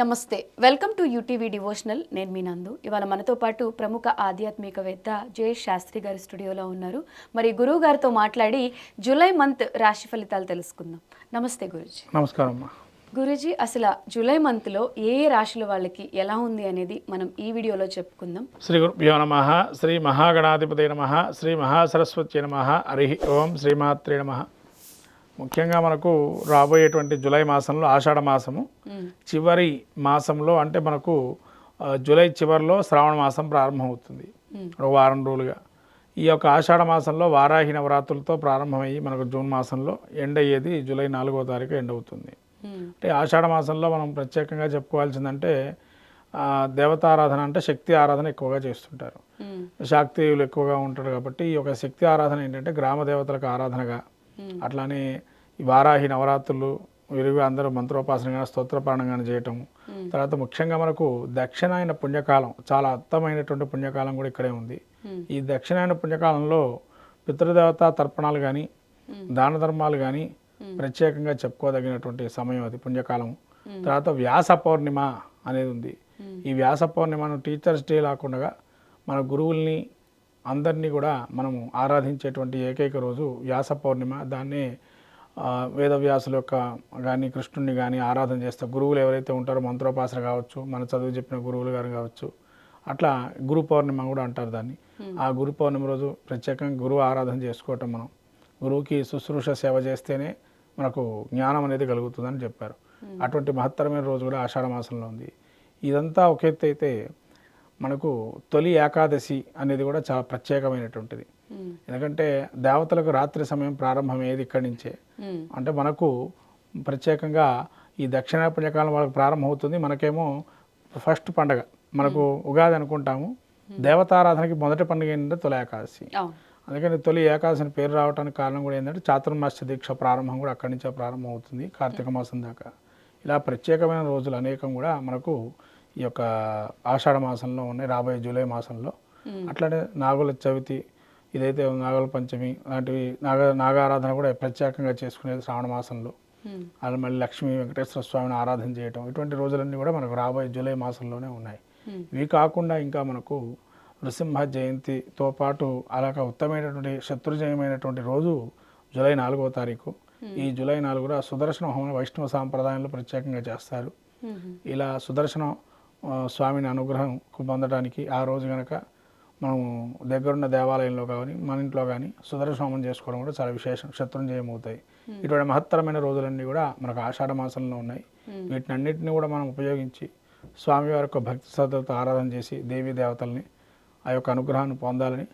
నమస్తే. Welcome to UTV devotional. నేను మీ నందు. ఇవాళ మనతో పాటు ప్రముఖ ఆధ్యాత్మికవేత్త జయేష్ శాస్త్రి గారి స్టూడియోలో ఉన్నారు. మరి గురువు గారితో మాట్లాడి జూలై మంత్ రాశి ఫలితాలు తెలుసుకుందాం. నమస్తే గురుజీ. నమస్కారం అమ్మా. గురుజీ అసలు జూలై మంత్లో ఏ ఏ రాశుల వాళ్ళకి ఎలా ఉంది అనేది మనం ఈ వీడియోలో చెప్పుకుందాం. శ్రీ గురుభ్యో నమ శ్రీ మహాగణాధిపతి నమ శ్రీ మహాసరస్వతి నమ హరి ఓం శ్రీమాత్రే నమ. ముఖ్యంగా మనకు రాబోయేటువంటి జూలై మాసంలో ఆషాఢ మాసము. చివరి మాసంలో అంటే మనకు జూలై చివరిలో శ్రావణ మాసం ప్రారంభమవుతుంది. ఒక వారం రోజులుగా. ఈ యొక్క ఆషాఢ మాసంలో వారాహి నవరాత్రులతో ప్రారంభమయ్యి మనకు జూన్ మాసంలో ఎండ్ అయ్యేది జూలై నాలుగో తారీఖు ఎండ్ అవుతుంది. అంటే ఆషాఢ మాసంలో మనం ప్రత్యేకంగా చెప్పుకోవాల్సిందంటే దేవతారాధన అంటే శక్తి ఆరాధన ఎక్కువగా చేస్తుంటారు. శాక్తీయులు ఎక్కువగా ఉంటారు కాబట్టి ఈ యొక్క శక్తి ఆరాధన ఏంటంటే గ్రామ దేవతలకు ఆరాధనగా అట్లానే ఈ వారాహి నవరాత్రులు విరిగి అందరూ మంత్రోపాసనగా స్తోత్రపారణంగా చేయటం తర్వాత ముఖ్యంగా మనకు దక్షిణాయన పుణ్యకాలం చాలా అర్థమైనటువంటి పుణ్యకాలం కూడా ఇక్కడే ఉంది. ఈ దక్షిణాయన పుణ్యకాలంలో పితృదేవత తర్పణాలు కానీ దాన ధర్మాలు కానీ ప్రత్యేకంగా చెప్పుకోదగినటువంటి సమయం అది పుణ్యకాలం తర్వాత వ్యాస పౌర్ణిమ అనేది ఉంది. ఈ వ్యాస పౌర్ణిమను టీచర్స్ డే కాకుండా మన గురువుల్ని అందరినీ కూడా మనము ఆరాధించేటువంటి ఏకైక రోజు వ్యాస పౌర్ణిమ. దాన్నే వేదవ్యాసుల యొక్క కానీ కృష్ణుడిని కానీ ఆరాధన చేస్తారు గురువులు ఎవరైతే ఉంటారో మంత్రోపాసన కావచ్చు మన చదువు చెప్పిన గురువులు గారు కావచ్చు అట్లా గురు పౌర్ణిమ కూడా అంటారు దాన్ని. ఆ గురు పౌర్ణిమ రోజు ప్రత్యేకంగా గురువు ఆరాధన చేసుకోవటం మనం. గురువుకి శుశ్రూష సేవ చేస్తేనే మనకు జ్ఞానం అనేది కలుగుతుందని చెప్పారు. అటువంటి మహత్తరమైన రోజు కూడా ఆషాఢ మాసంలో ఉంది. ఇదంతా ఒక ఎత్తు అయితే మనకు తొలి ఏకాదశి అనేది కూడా చాలా ప్రత్యేకమైనటువంటిది. ఎందుకంటే దేవతలకు రాత్రి సమయం ప్రారంభమయ్యేది ఇక్కడి నుంచే? అంటే మనకు ప్రత్యేకంగా ఈ దక్షిణ పుణ్యకాలం వాళ్ళకి ప్రారంభమవుతుంది. మనకేమో ఫస్ట్ పండగ. మనకు ఉగాది అనుకుంటాము. దేవతారాధనకి మొదటి పండుగ ఏంటంటే తొలి ఏకాదశి. అందుకని తొలి ఏకాదశి అని పేరు రావడానికి కారణం కూడా ఏంటంటే చాతుర్మాస్య దీక్ష ప్రారంభం కూడా అక్కడి నుంచే ప్రారంభం అవుతుంది కార్తీక మాసం దాకా. ఇలా ప్రత్యేకమైన రోజులు అనేకం కూడా మనకు ఈ యొక్క ఆషాఢ మాసంలో ఉన్నాయి రాబోయే జూలై మాసంలో. అట్లనే నాగుల చవితి ఇదైతే నాగుల పంచమి లాంటివి నాగ నాగారాధన కూడా ప్రత్యేకంగా చేసుకునేది శ్రావణ మాసంలో. అలా మళ్ళీ లక్ష్మీ వెంకటేశ్వర స్వామిని ఆరాధన చేయటం. ఇటువంటి రోజులన్నీ కూడా మనకు రాబోయే జూలై మాసంలోనే ఉన్నాయి. ఇవి కాకుండా ఇంకా మనకు నృసింహ జయంతితో పాటు అలాగ ఉత్తమైనటువంటి శత్రుజయమైనటువంటి రోజు జూలై నాలుగో తారీఖు. ఈ జూలై నాలుగు కూడా సుదర్శన హోమం వైష్ణవ సాంప్రదాయంలో ప్రత్యేకంగా చేస్తారు. ఇలా సుదర్శన స్వామిని అనుగ్రహం పొందడానికి ఆ రోజు కనుక మనం దగ్గరున్న దేవాలయంలో కానీ మన ఇంట్లో కానీ సుదర్శన చేసుకోవడం కూడా చాలా విశేషం శత్రుంజయం అవుతాయి ఇటువంటి మహత్తరమైన రోజులన్నీ కూడా మనకు ఆషాఢ మాసంలో ఉన్నాయి. వీటిని అన్నింటినీ కూడా మనం ఉపయోగించి స్వామివారి యొక్క భక్తి శ్రద్ధలతో ఆరాధన చేసి దేవీ దేవతల్ని ఆ యొక్క అనుగ్రహాన్ని పొందాలని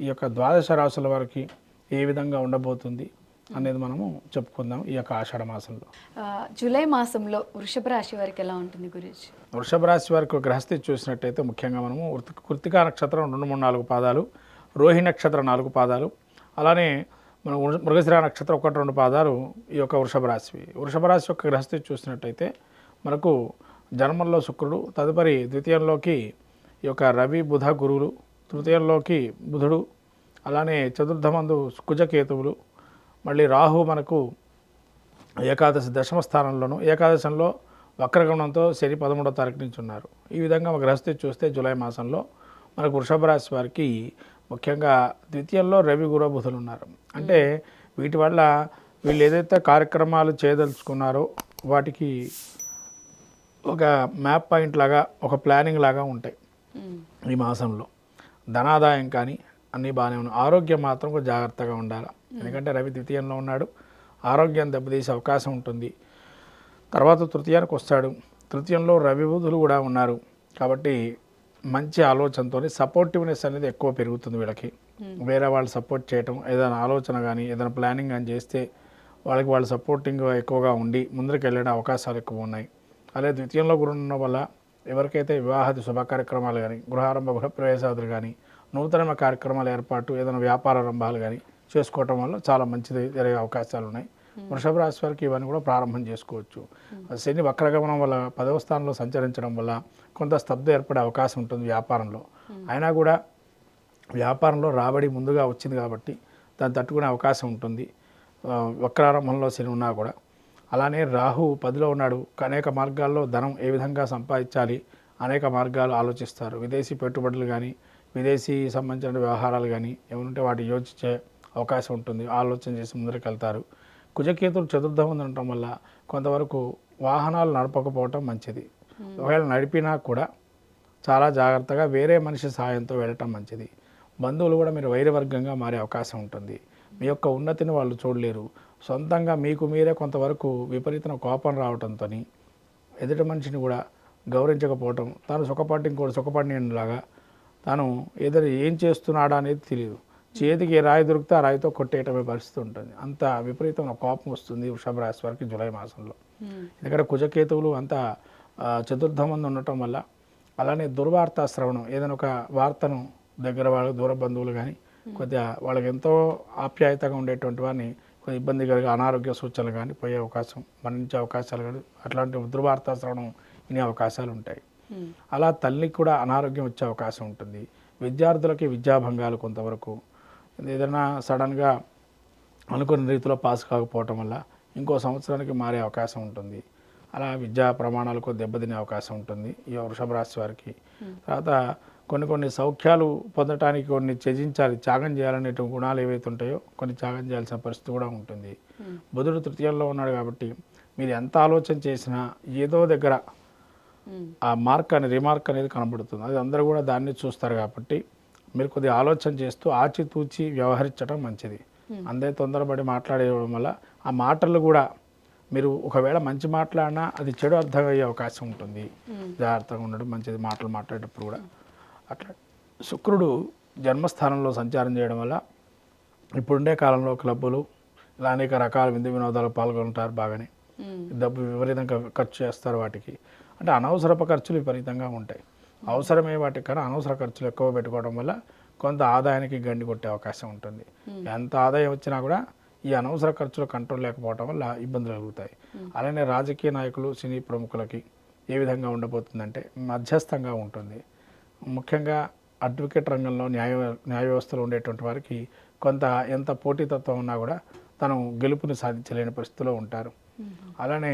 ఈ యొక్క ద్వాదశ రాశుల వారికి ఏ విధంగా ఉండబోతుంది అనేది మనము చెప్పుకుందాం ఈ యొక్క ఆషాఢ మాసంలో. జూలై మాసంలో వృషభ రాశి వారికి ఎలా ఉంటుంది గురుజీ? వృషభ రాశి వారికి ఒక గ్రహస్థితి చూసినట్టయితే ముఖ్యంగా మనము కృతికా నక్షత్రం రెండు మూడు నాలుగు పాదాలు రోహి నక్షత్రం నాలుగు పాదాలు అలానే మన మృగశిర నక్షత్రం ఒకటి రెండు పాదాలు ఈ యొక్క వృషభ రాశివి. వృషభ రాశి యొక్క గ్రహస్థితి చూసినట్టయితే మనకు జన్మంలో శుక్రుడు తదుపరి ద్వితీయంలోకి ఈ యొక్క రవి బుధ గురువులు తృతీయంలోకి బుధుడు అలానే చతుర్థమందు కుజకేతువులు మళ్ళీ రాహు మనకు ఏకాదశి దశమ స్థానంలోను ఏకాదశంలో వక్రగమనంతో శని పదమూడో తారీఖు నుంచి ఉన్నారు. ఈ విధంగా ఒక గ్రహస్థితి చూస్తే జూలై మాసంలో మనకు వృషభ రాశి వారికి ముఖ్యంగా ద్వితీయంలో రవి గురు బుధులు ఉన్నారు. అంటే వీటి వల్ల వీళ్ళు ఏదైతే కార్యక్రమాలు చేయదలుచుకున్నారో వాటికి ఒక మ్యాప్ పాయింట్ లాగా ఒక ప్లానింగ్ లాగా ఉంటాయి ఈ మాసంలో. ధనాదాయం కానీ అన్నీ బాగానే ఉన్నాయి. ఆరోగ్యం మాత్రం జాగ్రత్తగా ఉండాలి. ఎందుకంటే రవి ద్వితీయంలో ఉన్నాడు. ఆరోగ్యం దెబ్బతీసే అవకాశం ఉంటుంది. తర్వాత తృతీయానికి వస్తాడు. తృతీయంలో రవి బుధులు కూడా ఉన్నారు. కాబట్టి మంచి ఆలోచనతో సపోర్టివ్నెస్ అనేది ఎక్కువ పెరుగుతుంది వీళ్ళకి. వేరే వాళ్ళు సపోర్ట్ చేయటం ఏదైనా ఆలోచన కానీ ఏదైనా ప్లానింగ్ కానీ చేస్తే వాళ్ళకి వాళ్ళు సపోర్టింగ్ ఎక్కువగా ఉండి వెళ్ళే అవకాశాలు ఎక్కువ ఉన్నాయి. అలాగే ద్వితీయంలో గురు వల్ల ఎవరికైతే వివాహాది శుభ కార్యక్రమాలు కానీ గృహారంభ గృహ ప్రవేశాదులు కానీ నూతన కార్యక్రమాల ఏర్పాటు ఏదైనా వ్యాపార రంభాలు కానీ చేసుకోవటం వల్ల చాలా మంచిది జరిగే అవకాశాలు ఉన్నాయి. వృషభ రాశి వారికి ఇవన్నీ కూడా ప్రారంభం చేసుకోవచ్చు. శని వక్రగమనం వల్ల పదవ స్థానంలో సంచరించడం వల్ల కొంత స్తబ్ద ఏర్పడే అవకాశం ఉంటుంది వ్యాపారంలో. అయినా కూడా వ్యాపారంలో రాబడి ముందుగా వచ్చింది కాబట్టి దాన్ని తట్టుకునే అవకాశం ఉంటుంది. వక్రారంభంలో శని ఉన్నా కూడా. అలానే రాహు పదిలో ఉన్నాడు. అనేక మార్గాల్లో ధనం ఏ విధంగా సంపాదించాలి అనేక మార్గాలు ఆలోచిస్తారు. విదేశీ పెట్టుబడులు కానీ విదేశీ సంబంధించిన వ్యవహారాలు కానీ ఏమంటే వాటి యోచించే అవకాశం ఉంటుంది. ఆలోచన చేసి ముందరికి వెళ్తారు కుజకేతులు చతుర్థం ఉండటం వల్ల కొంతవరకు వాహనాలు నడపకపోవటం మంచిది. ఒకవేళ నడిపినా కూడా చాలా జాగ్రత్తగా వేరే మనిషి సహాయంతో వెళ్ళటం మంచిది. బంధువులు కూడా మీరు వైరవర్గంగా మారే అవకాశం ఉంటుంది. మీ యొక్క ఉన్నతిని వాళ్ళు చూడలేరు. సొంతంగా మీకు మీరే కొంతవరకు విపరీతం కోపం రావడంతో ఎదుటి మనిషిని కూడా గౌరవించకపోవటం తాను సుఖపడి ఇంకోటి సుఖపడినలాగా తాను ఎదురు ఏం చేస్తున్నాడా అనేది తెలియదు. చేతికి ఏ రాయి దొరికితే ఆ రాయితో కొట్టేయటమే పరిస్థితి ఉంటుంది. అంత విపరీతమైన కోపం వస్తుంది వృషభ రాశి వారికి జూలై మాసంలో. ఉమ్, ఎందుకంటే కుజకేతువులు అంత చతుర్థ మంది ఉండటం వల్ల అలానే దుర్వార్త శ్రవణం ఏదైనా ఒక వార్తను దగ్గర వాళ్ళ దూర బంధువులు కానీ కొద్దిగా వాళ్ళకి ఎంతో ఆప్యాయతగా ఉండేటువంటి వారిని కొద్దిగా ఇబ్బంది కలిగే అనారోగ్య సూచనలు కానీ పోయే అవకాశం మరణించే అవకాశాలు కానీ అట్లాంటి దుర్వార్త శ్రవణం వినే అవకాశాలు ఉంటాయి. ఉమ్, అలా తల్లికి కూడా అనారోగ్యం వచ్చే అవకాశం ఉంటుంది. విద్యార్థులకి విద్యాభంగాలు కొంతవరకు ఏదైనా సడన్గా అనుకున్న రీతిలో పాస్ కాకపోవటం వల్ల ఇంకో సంవత్సరానికి మారే అవకాశం ఉంటుంది. అలా విద్యా ప్రమాణాలకు దెబ్బతినే అవకాశం ఉంటుంది. ఈ వృషభ రాశి వారికి. తర్వాత కొన్ని కొన్ని సౌఖ్యాలు పొందటానికి కొన్ని త్యజించాలి త్యాగం చేయాలనే గుణాలు ఏవైతే ఉంటాయో కొన్ని త్యాగం చేయాల్సిన పరిస్థితి కూడా ఉంటుంది. బుధుడు తృతీయంలో ఉన్నాడు కాబట్టి మీరు ఎంత ఆలోచన చేసినా ఏదో దగ్గర ఆ మార్క్ అనేది రిమార్క్ అనేది కనబడుతుంది. అది అందరూ కూడా దాన్ని చూస్తారు కాబట్టి మీరు కొద్దిగా ఆలోచన చేస్తూ ఆచితూచి వ్యవహరించడం మంచిది. అందే తొందరపడి మాట్లాడేయడం వల్ల ఆ మాటలు కూడా మీరు ఒకవేళ మంచి మాట్లాడినా అది చెడు అర్థమయ్యే అవకాశం ఉంటుంది. జాగ్రత్తగా ఉండడం మంచిది మాటలు మాట్లాడేటప్పుడు కూడా. అట్లా శుక్రుడు జన్మస్థానంలో సంచారం చేయడం వల్ల ఇప్పుడుండే కాలంలో క్లబ్బులు ఇలా అనేక రకాల విందు వినోదాలు పాల్గొంటారు బాగానే. డబ్బు విపరీతంగా ఖర్చు చేస్తారు వాటికి. అంటే అనవసరపు ఖర్చులు విపరీతంగా ఉంటాయి. అవసరమే వాటికి కన్నా అనవసర ఖర్చులు ఎక్కువ పెట్టుకోవడం వల్ల కొంత ఆదాయానికి గండి కొట్టే అవకాశం ఉంటుంది. ఎంత ఆదాయం వచ్చినా కూడా ఈ అనవసర ఖర్చులు కంట్రోల్ లేకపోవడం వల్ల ఇబ్బందులు కలుగుతాయి. అలానే రాజకీయ నాయకులు సినీ ప్రముఖులకి ఏ విధంగా ఉండబోతుందంటే మధ్యస్థంగా ఉంటుంది. ముఖ్యంగా అడ్వకేట్ రంగంలో న్యాయ న్యాయ వ్యవస్థలో ఉండేటువంటి వారికి కొంత ఎంత పోటీతత్వం ఉన్నా కూడా తను గెలుపుని సాధించలేని పరిస్థితిలో ఉంటారు. అలానే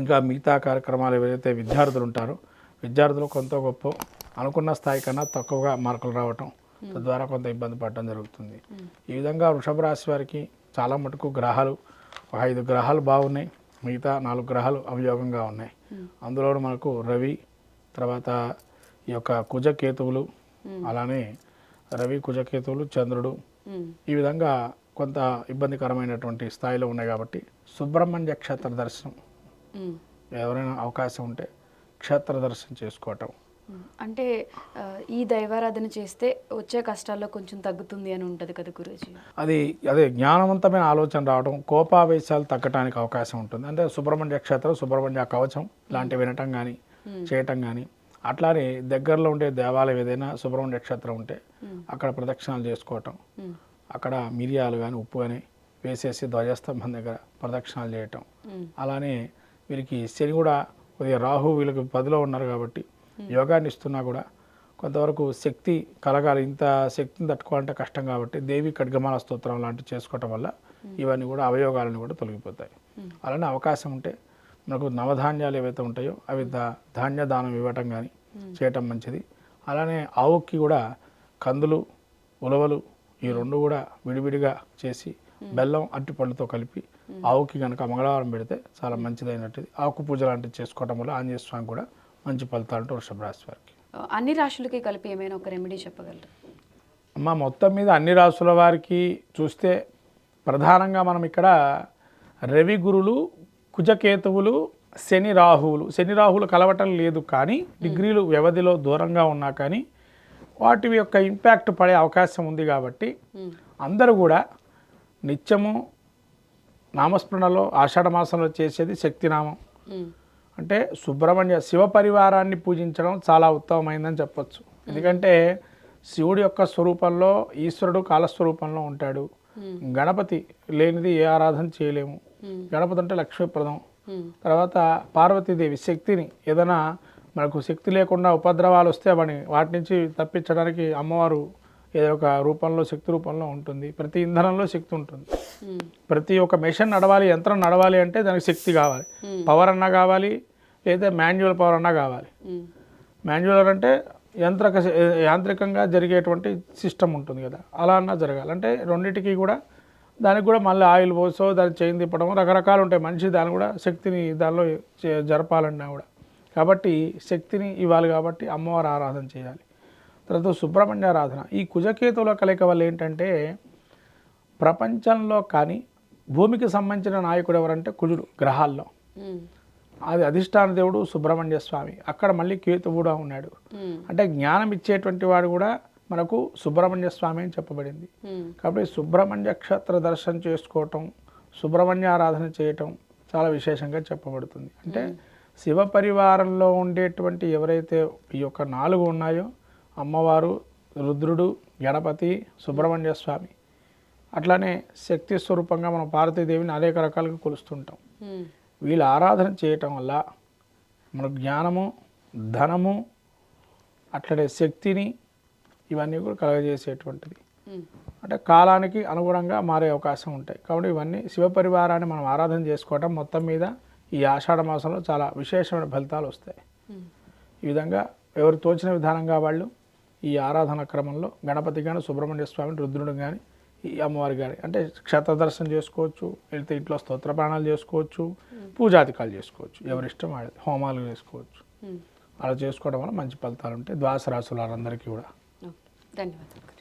ఇంకా మిగతా కార్యక్రమాలు ఏవైతే విద్యార్థులు ఉంటారో విద్యార్థులు కొంత గొప్ప అనుకున్న స్థాయి కన్నా తక్కువగా మార్కులు రావటం తద్వారా కొంత ఇబ్బంది పడడం జరుగుతుంది. ఈ విధంగా వృషభ రాశి వారికి చాలా మటుకు గ్రహాలు ఒక ఐదు గ్రహాలు బాగున్నాయి. మిగతా నాలుగు గ్రహాలు అవియోగంగా ఉన్నాయి. అందులో మనకు రవి తర్వాత ఈ యొక్క కుజకేతువులు అలానే రవి కుజకేతువులు చంద్రుడు. ఈ విధంగా కొంత ఇబ్బందికరమైనటువంటి స్థాయిలో ఉన్నాయి కాబట్టి సుబ్రహ్మణ్య క్షేత్ర దర్శనం ఎవరైనా అవకాశం ఉంటే క్షేత్ర దర్శనం చేసుకోవటం. అంటే ఈ దైవారాధన చేస్తే వచ్చే కష్టాల్లో కొంచెం తగ్గుతుంది అని ఉంటుంది కదా గురూజీ? అది అదే జ్ఞానవంతమైన ఆలోచన రావడం కోపావేశాలు తగ్గటానికి అవకాశం ఉంటుంది. అంటే సుబ్రహ్మణ్య క్షేత్రం సుబ్రహ్మణ్య కవచం లాంటివి వినటం కానీ చేయటం కానీ అట్లానే దగ్గరలో ఉండే దేవాలయం ఏదైనా సుబ్రహ్మణ్య క్షేత్రం ఉంటే అక్కడ ప్రదక్షిణాలు చేసుకోవటం అక్కడ మిరియాలు కానీ ఉప్పు కానీ వేసేసి ధ్వజస్తంభం దగ్గర ప్రదక్షిణాలు చేయటం. అలానే వీరికి శని కూడా కొద్దిగా రాహు వీళ్ళకి పదిలో ఉన్నారు కాబట్టి యోగాన్ని ఇస్తున్నా కూడా కొంతవరకు శక్తి కలగాలి. ఇంత శక్తిని తట్టుకోవాలంటే కష్టం కాబట్టి దేవి ఖడ్గమాల స్తోత్రం లాంటివి చేసుకోవటం వల్ల ఇవన్నీ కూడా అవయోగాలను కూడా తొలగిపోతాయి. అలానే అవకాశం ఉంటే మనకు నవధాన్యాలు ఏవైతే ఉంటాయో అవి దా ధాన్య దానం ఇవ్వటం కానీ చేయటం మంచిది. అలానే ఆవుకి కూడా కందులు ఉలవలు ఈ రెండు కూడా విడివిడిగా చేసి బెల్లం అరటిపళ్ళతో కలిపి ఆవుకి కనుక మంగళవారం పెడితే చాలా మంచిదైనట్టుది ఆకు పూజ లాంటివి చేసుకోవడం వల్ల ఆంజనేయ స్వామి కూడా మంచి ఫలితాలు వృషభ రాశి వారికి. అన్ని రాశులకి కలిపి ఏమైనా ఒక రెమెడీ చెప్పగలరు? అమ్మ మొత్తం మీద అన్ని రాసుల వారికి చూస్తే ప్రధానంగా మనం ఇక్కడ రవి గురులు కుజకేతువులు శని రాహువులు. శని రాహువులు కలవటం లేదు కానీ డిగ్రీలు వ్యవధిలో దూరంగా ఉన్నా కానీ వాటి యొక్క ఇంపాక్ట్ పడే అవకాశం ఉంది కాబట్టి అందరూ కూడా నిత్యము నామస్మరణలో ఆషాఢ మాసంలో చేసేది శక్తినామం. అంటే సుబ్రహ్మణ్య శివ పరివారాన్ని పూజించడం చాలా ఉత్తమమైందని చెప్పొచ్చు. ఎందుకంటే శివుడి యొక్క స్వరూపంలో ఈశ్వరుడు కాలస్వరూపంలో ఉంటాడు. గణపతి లేనిది ఏ ఆరాధన చేయలేము. గణపతి అంటే లక్ష్మీప్రదం. తర్వాత పార్వతీదేవి శక్తిని ఏదైనా మనకు శక్తి లేకుండా ఉపద్రవాలు వస్తే వాటి నుంచి తప్పించడానికి అమ్మవారు ఏదో ఒక రూపంలో శక్తి రూపంలో ఉంటుంది. ప్రతి ఇంధనంలో శక్తి ఉంటుంది. ప్రతి ఒక్క మెషిన్ నడవాలి యంత్రం నడవాలి అంటే దానికి శక్తి కావాలి. పవర్ అన్నా కావాలి లేదా మాన్యువల్ పవర్ అన్నా కావాలి. మాన్యువల్ అంటే యంత్రక యాంత్రికంగా జరిగేటువంటి సిస్టమ్ ఉంటుంది కదా. అలా అన్నా జరగాలి. అంటే రెండింటికి కూడా దానికి కూడా మళ్ళీ ఆయిల్ పోసో దాన్ని చేయి తిప్పడం రకరకాలు ఉంటాయి. మనిషి దాన్ని కూడా శక్తిని దానిలో జరపాలన్నా కూడా. కాబట్టి శక్తిని ఇవ్వాలి కాబట్టి అమ్మవారి ఆరాధన చేయాలి. తర్వాత సుబ్రహ్మణ్య ఆరాధన. ఈ కుజకేతువుల కలయిక వల్ల ఏంటంటే ప్రపంచంలో కానీ భూమికి సంబంధించిన నాయకుడు ఎవరంటే కుజుడు గ్రహాల్లో. అది అధిష్టాన దేవుడు సుబ్రహ్మణ్య స్వామి. అక్కడ మళ్ళీ కేతు కూడా ఉన్నాడు. అంటే జ్ఞానం ఇచ్చేటువంటి వాడు కూడా మనకు సుబ్రహ్మణ్య స్వామి అని చెప్పబడింది. కాబట్టి సుబ్రహ్మణ్య క్షేత్ర దర్శనం చేసుకోవటం సుబ్రహ్మణ్య ఆరాధన చేయటం చాలా విశేషంగా చెప్పబడుతుంది. అంటే శివ పరివారంలో ఉండేటువంటి ఎవరైతే ఈ యొక్క నాలుగు ఉన్నాయో అమ్మవారు రుద్రుడు గణపతి సుబ్రహ్మణ్య స్వామి. అట్లానే శక్తి స్వరూపంగా మనం పార్వతీదేవిని అనేక రకాలుగా కొలుస్తుంటాం. వీళ్ళ ఆరాధన చేయటం వల్ల మన జ్ఞానము ధనము అట్లనే శక్తిని ఇవన్నీ కూడా కలగజేసేటువంటిది. అంటే కాలానికి అనుగుణంగా మారే అవకాశం ఉంటాయి. కాబట్టి ఇవన్నీ శివపరివారాన్ని మనం ఆరాధన చేసుకోవటం మొత్తం మీద ఈ ఆషాఢ మాసంలో చాలా విశేషమైన ఫలితాలు వస్తాయి. ఈ విధంగా ఎవరు తోచిన విధానంగా వాళ్ళు ఈ ఆరాధన క్రమంలో గణపతి కానీ సుబ్రహ్మణ్య స్వామి రుద్రుడు కానీ ఈ అమ్మవారి కానీ అంటే క్షేత్ర దర్శనం చేసుకోవచ్చు వెళ్తే ఇంట్లో స్తోత్ర ప్రాణాలు చేసుకోవచ్చు పూజాధికాలు చేసుకోవచ్చు ఎవరిష్టం వాళ్ళది హోమాలు చేసుకోవచ్చు. అలా చేసుకోవడం వల్ల మంచి ఫలితాలు ఉంటాయి. ద్వాస రాశుల వారందరికీ కూడా. ధన్యవాదాలు.